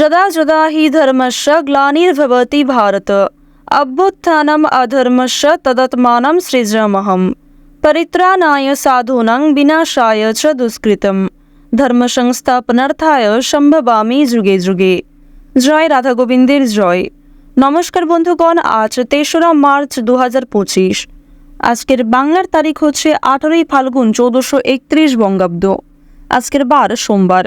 যদা যদা হি ধর্মস্য গ্লানির্ভবতি ভারত অভ্যুত্থানম অধর্মস্য তদত্মানম সৃজমহম পরিত্রাণায় সাধূনাং বিনাশায় চ দুষ্কৃতম ধর্ম সংস্থাপনার্থায় সম্ভবামি যুগে যুগে জয় রাধা গোবিন্দের জয় নমস্কার বন্ধুগণ, আজ তেসরা মার্চ দু হাজার পঁচিশ। আজকের বাংলার তারিখ হচ্ছে আঠারোই ফাল্গুন চৌদ্দশো একত্রিশ বঙ্গাব্দ। আজকের বার সোমবার।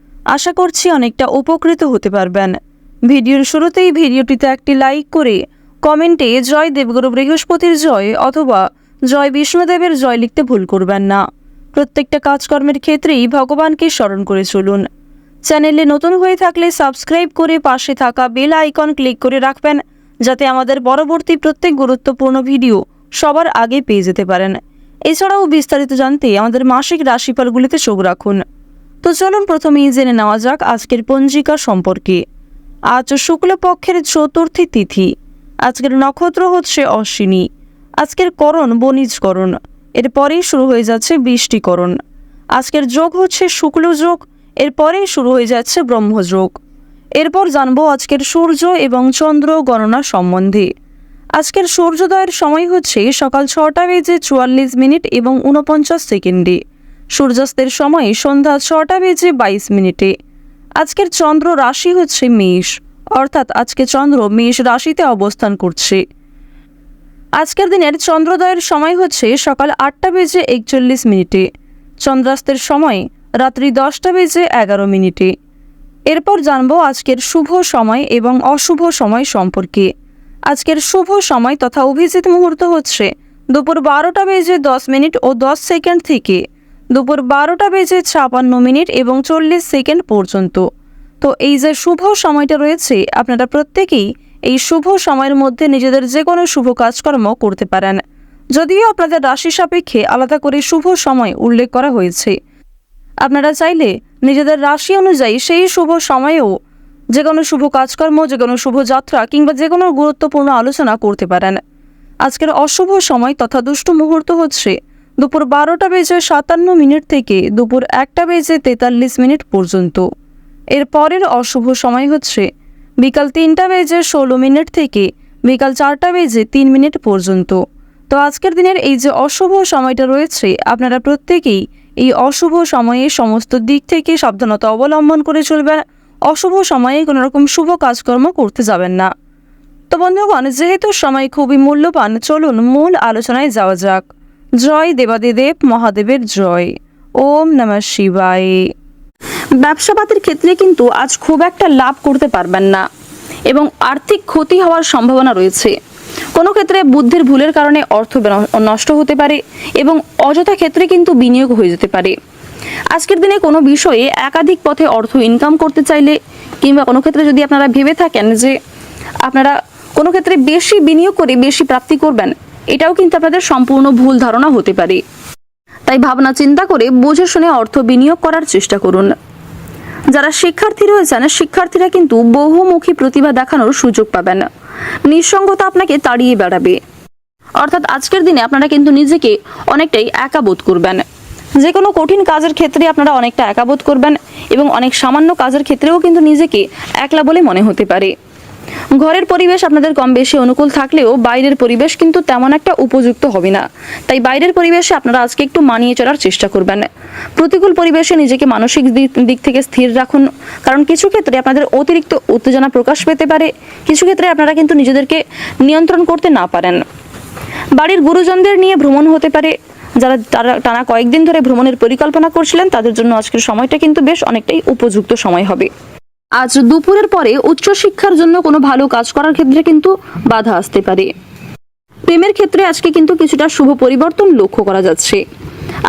আশা করছি অনেকটা উপকৃত হতে পারবেন। ভিডিওর শুরুতেই ভিডিওটিতে একটি লাইক করে কমেন্টে জয় দেবগুরু বৃহস্পতির জয় অথবা জয় বিষ্ণুদেবের জয় লিখতে ভুল করবেন না। প্রত্যেকটা কাজকর্মের ক্ষেত্রেই ভগবানকে স্মরণ করে চলুন। চ্যানেলে নতুন হয়ে থাকলে সাবস্ক্রাইব করে পাশে থাকা বেল আইকন ক্লিক করে রাখবেন, যাতে আমাদের পরবর্তী প্রত্যেক গুরুত্বপূর্ণ ভিডিও সবার আগে পেয়ে যেতে পারেন। এছাড়াও বিস্তারিত জানতে আমাদের মাসিক রাশিফলগুলিতে চোখ রাখুন। তো চলুন প্রথমেই জেনে নেওয়া যাক আজকের পঞ্জিকা সম্পর্কে। আজ শুক্লপক্ষের চতুর্থী তিথি। আজকের নক্ষত্র হচ্ছে অশ্বিনী। আজকের করণ বণিজকরণ। এরপরেই শুরু হয়ে যাচ্ছে বৃষ্টিকরণ। আজকের যোগ হচ্ছে শুক্ল যোগ, এরপরেই শুরু হয়ে যাচ্ছে ব্রহ্মযোগ এরপর জানব আজকের সূর্য এবং চন্দ্র গণনা সম্বন্ধে। আজকের সূর্যোদয়ের সময় হচ্ছে সকাল ছটা বেজে চুয়াল্লিশ মিনিট এবং উনপঞ্চাশ সেকেন্ডে। সূর্যাস্তের সময় সন্ধ্যা ছটা বেজে বাইশ মিনিটে। আজকের চন্দ্র রাশি হচ্ছে মেষ, অর্থাৎ আজকে চন্দ্র মেষ রাশিতে অবস্থান করছে। আজকের দিনের চন্দ্রোদয়ের সময় হচ্ছে সকাল আটটা বেজে একচল্লিশ মিনিটে, চন্দ্রাস্তের সময় রাত্রি দশটা বেজে এগারো মিনিটে। এরপর জানব আজকের শুভ সময় এবং অশুভ সময় সম্পর্কে। আজকের শুভ সময় তথা অভিজিৎ মুহূর্ত হচ্ছে দুপুর বারোটা বেজে দশ মিনিট ও দশ সেকেন্ড থেকে। দুপুর বারোটা বেজে ছাপান্ন মিনিট এবং চল্লিশ সেকেন্ড পর্যন্ত। তো এই যে শুভ সময়টা রয়েছে, আপনারা প্রত্যেকেই এই শুভ সময়ের মধ্যে নিজেদের যে কোনো শুভ কাজকর্ম করতে পারেন। যদিও আপনাদের রাশি সাপেক্ষে আলাদা করে শুভ সময় উল্লেখ করা হয়েছে। আপনারা চাইলে নিজেদের রাশি অনুযায়ী সেই শুভ সময়েও যে কোনো শুভ কাজকর্ম যে কোনো শুভ যাত্রা কিংবা যে কোনো গুরুত্বপূর্ণ আলোচনা করতে পারেন। আজকের অশুভ সময় তথা দুষ্ট মুহূর্ত হচ্ছে দুপুর বারোটা বেজে সাতান্ন মিনিট থেকে দুপুর একটা বেজে তেতাল্লিশ মিনিট পর্যন্ত। এর পরের অশুভ সময় হচ্ছে বিকাল তিনটা বেজে ষোলো মিনিট থেকে বিকাল চারটা বেজে তিন মিনিট পর্যন্ত। তো আজকের দিনের এই যে অশুভ সময়টা রয়েছে, আপনারা প্রত্যেকেই এই অশুভ সময়ে সমস্ত দিক থেকে সাবধানতা অবলম্বন করে চলবেন অশুভ সময়ে কোনো রকম শুভ কাজকর্ম করতে যাবেন না। তো বন্ধুগণ, যেহেতু সময় খুবই মূল্যবান, চলুন মূল আলোচনায় যাওয়া যাক। জয় দেবাদিদেব, মহাদেবের জয়। ওম নমঃ শিবায়। ব্যবসাপাতির ক্ষেত্রে কিন্তু আজ খুব একটা লাভ করতে পারবেন না এবং আর্থিক ক্ষতি হওয়ার সম্ভাবনা রয়েছে। কোনো ক্ষেত্রে বুদ্ধির ভুলের কারণে অর্থ নষ্ট হতে পারে এবং অযথা ক্ষেত্রে কিন্তু বিনিয়োগ হয়ে যেতে পারে। আজকের দিনে কোনো বিষয়ে একাধিক পথে অর্থ ইনকাম করতে চাইলে কিংবা কোনো ক্ষেত্রে যদি আপনারা ভেবে থাকেন যে আপনারা কোনো ক্ষেত্রে বেশি বিনিয়োগ করে বেশি প্রাপ্তি করবেন এটাও কিন্তু আপনাদের সম্পূর্ণ ভুল ধারণা হতে পারে। তাই ভাবনা চিন্তা করে বুঝে শুনে অর্থ বিনিয়োগ করার চেষ্টা করুন। যারা শিক্ষার্থী রয়েছেন, শিক্ষার্থীরা কিন্তু বহুমুখী প্রতিভা দেখানোর সুযোগ পাবেন। নিঃসঙ্গতা আপনাকে তাড়িয়ে বেড়াবে। অর্থাৎ আজকের দিনে আপনারা কিন্তু নিজেকে অনেকটাই একা বোধ করবেন। যে কোনো কঠিন কাজের ক্ষেত্রে আপনারা অনেকটা একা বোধ করবেন এবং অনেক সামান্য কাজের ক্ষেত্রেও কিন্তু নিজেকে একলা বলে মনে হতে পারে। ঘরের পরিবেশ আপনাদের কম বেশি অনুকূল থাকলেও বাইরের পরিবেশ কিন্তু তেমন একটা উপযুক্ত হবে না। তাই বাইরের পরিবেশে আপনারা আজকে একটু মানিয়ে চলার চেষ্টা করবেন। প্রতিকূল পরিবেশে নিজেকে মানসিক দিক- থেকে স্থির রাখুন। কারণ কিছু ক্ষেত্রে আপনাদের অতিরিক্ত উত্তেজনা প্রকাশ পেতে পারে। কিছু ক্ষেত্রে আপনারা কিন্তু নিজেদেরকে নিয়ন্ত্রণ করতে না পারেন। বাড়ির গুরুজনদের নিয়ে ভ্রমণ হতে পারে। যারা, তারা টানা কয়েকদিন ধরে ভ্রমণের পরিকল্পনা করছিলেন, তাদের জন্য আজকের সময়টা কিন্তু বেশ অনেকটাই উপযুক্ত সময় হবে। আজ দুপুরের পরে উচ্চশিক্ষার জন্য কোনো ভালো কাজ করার ক্ষেত্রে কিন্তু বাধা আসতে পারে। প্রেমের ক্ষেত্রে আজকে কিন্তু কিছুটা শুভ পরিবর্তন লক্ষ্য করা যাচ্ছে।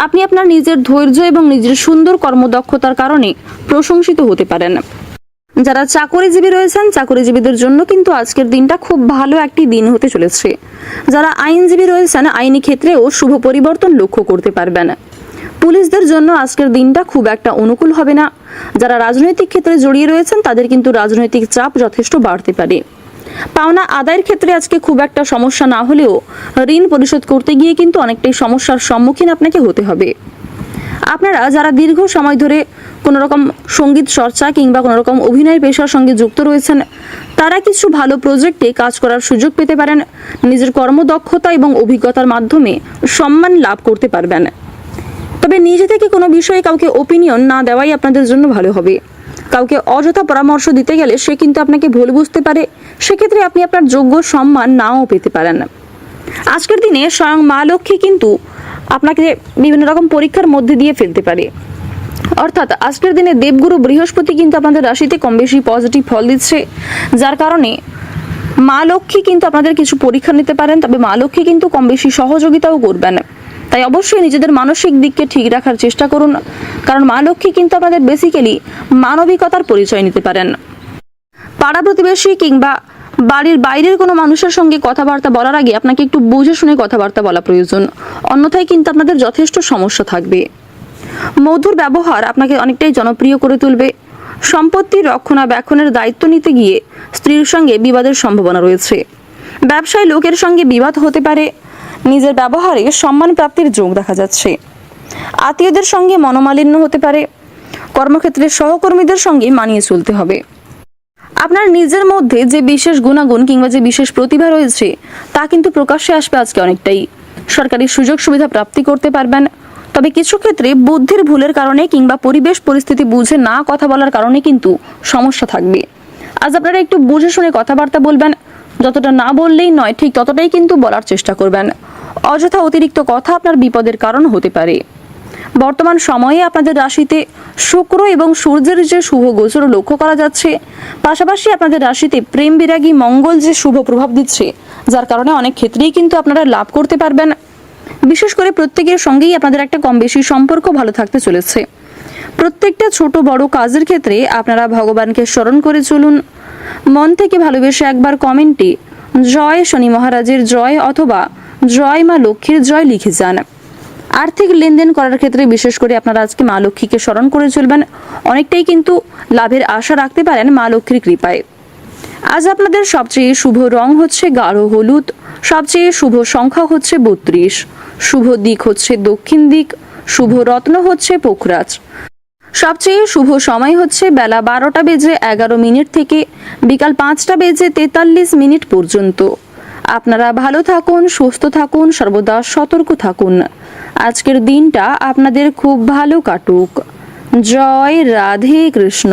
আপনি আপনার নিজের ধৈর্য এবং নিজের সুন্দর কর্মদক্ষতার কারণে প্রশংসিত হতে পারেন। যারা চাকরিজীবী রয়েছেন, চাকরিজীবীদের জন্য কিন্তু আজকের দিনটা খুব ভালো একটি দিন হতে চলেছে। যারা আইনজীবী রয়েছেন, আইনি ক্ষেত্রেও শুভ পরিবর্তন লক্ষ্য করতে পারবেন। পুলিশদের জন্য আজকের দিনটা খুব একটা অনুকূল হবে না। যারা রাজনৈতিক ক্ষেত্রে জড়িয়ে রয়েছেন, তাদের কিন্তু রাজনৈতিক চাপ যথেষ্ট বাড়তে পারে। পাওনা আদায়ের ক্ষেত্রে আজকে খুব একটা সমস্যা না হলেও ঋণ পরিশোধ করতে গিয়ে কিন্তু অনেকটাই সমস্যার সম্মুখীন আপনাকে হতে হবে। আপনারা যারা দীর্ঘ সময় ধরে কোনো রকম সংগীত চর্চা কিংবা কোনো রকম অভিনয় পেশার সঙ্গে যুক্ত রয়েছেন, তারা কিছু ভালো প্রজেক্টে কাজ করার সুযোগ পেতে পারেন। নিজের কর্মদক্ষতা এবং অভিজ্ঞতার মাধ্যমে সম্মান লাভ করতে পারবেন। তবে নিজে থেকে কোনো বিষয়ে কাউকে ওপিনিয়ন না দেওয়াই আপনাদের জন্য ভালো হবে। কাউকে অযথা পরামর্শ দিতে গেলে সে কিন্তু আপনাকে ভুল বুঝতে পারে। সেক্ষেত্রে আপনি আপনার যোগ্য সম্মান নাও পেতে পারেন। আজকের দিনে স্বয়ং মা লক্ষ্মী কিন্তু আপনাকে বিভিন্ন রকম পরীক্ষার মধ্যে দিয়ে ফেলতে পারে। অর্থাৎ আজকের দিনে দেবগুরু বৃহস্পতি কিন্তু আপনাদের রাশিতে কম বেশি পজিটিভ ফল দিচ্ছে। যার কারণে মা লক্ষ্মী কিন্তু আপনাদের কিছু পরীক্ষা নিতে পারেন। তবে মা লক্ষ্মী কিন্তু কম বেশি সহযোগিতাও করবেন। তাই অবশ্যই নিজেদের মানসিক দিককে ঠিক রাখার চেষ্টা করুন, কারণ মা লক্ষ্মী কিন্তু আপনাদের বেসিক্যালি মানবিকতার পরিচয় নিতে পারেন। পাড়া প্রতিবেশী কিংবা বাড়ির বাইরের কোনো মানুষের সঙ্গে কথাবার্তা বলার আগে আপনাকে একটু বুঝে শুনে কথাবার্তা বলা প্রয়োজন। অন্যথায় কিন্তু আপনাদের যথেষ্ট সমস্যা থাকবে। মধুর ব্যবহার আপনাকে অনেকটাই জনপ্রিয় করে তুলবে। সম্পত্তির রক্ষণাবেক্ষণের দায়িত্ব নিতে গিয়ে স্ত্রীর সঙ্গে বিবাদের সম্ভাবনা রয়েছে। ব্যবসায় লোকের সঙ্গে বিবাদ হতে পারে নিজের ব্যবহারে সম্মান প্রাপ্তির যোগ দেখা যাচ্ছে। আত্মীয়দের সঙ্গে মনোমালিন্য হতে পারে। কর্মক্ষেত্রে সহকর্মীদের সঙ্গে মানিয়ে চলতে হবে। আপনার নিজের মধ্যে যে বিশেষ গুণাগুণ কিংবা যে বিশেষ প্রতিভা রয়েছে, তা কিন্তু প্রকাশ্যে আসবে আজকে অনেকটাই। সরকারি সুযোগ সুবিধা প্রাপ্তি করতে পারবেন। তবে কিছু ক্ষেত্রে বুদ্ধির ভুলের কারণে কিংবা পরিবেশ পরিস্থিতি বুঝে না কথা বলার কারণে কিন্তু সমস্যা থাকবে। আজ আপনারা একটু বুঝে শুনে কথাবার্তা বলবেন। যতটা না বললেই নয়, ঠিক ততটাই কিন্তু বলার চেষ্টা করবেন। অযথা অতিরিক্ত কথা আপনার বিপদের কারণ হতে পারে। বর্তমান সময়ে আপনাদের রাশিতে শুক্র এবং সূর্যের যে শুভ গোচর লক্ষ্য করা যাচ্ছে, পাশাপাশি আপনাদের রাশিতে প্রেম বিরাগী মঙ্গল যে শুভ প্রভাব দিচ্ছে, যার কারণে অনেক ক্ষেত্রেই কিন্তু আপনারা লাভ করতে পারবেন। বিশেষ করে প্রত্যেকের সঙ্গেই আপনাদের একটা কম বেশি সম্পর্ক ভালো থাকতে চলেছে। প্রত্যেকটা ছোট বড় কাজের ক্ষেত্রে আপনারা ভগবানকে স্মরণ করে চলুন। মন থেকে ভালোবেসে একবার কমেন্টে, জয় শনি মহারাজের জয় অথবা, জয় মা লক্ষ্মীর জয় লিখে যান। আর্থিক লেনদেন করার ক্ষেত্রে বিশেষ করে আপনারা আজকে মা লক্ষ্মীকে স্মরণ করে চলবেন। অনেকটাই কিন্তু লাভের আশা রাখতে পারেন মা লক্ষ্মীর কৃপায়। আজ আপনাদের সবচেয়ে শুভ রং হচ্ছে গাঢ় হলুদ, সবচেয়ে শুভ সংখ্যা হচ্ছে বত্রিশ, শুভ দিক হচ্ছে দক্ষিণ দিক, শুভ রত্ন হচ্ছে পোখরাজ। সবচেয়ে শুভ সময় হচ্ছে বেলা বারোটা বেজে এগারো মিনিট থেকে বিকাল পাঁচটা বেজে তেতাল্লিশ মিনিট পর্যন্ত। আপনারা ভালো থাকুন, সুস্থ থাকুন, সর্বদা সতর্ক থাকুন। আজকের দিনটা আপনাদের খুব ভালো কাটুক। জয় রাধে কৃষ্ণ।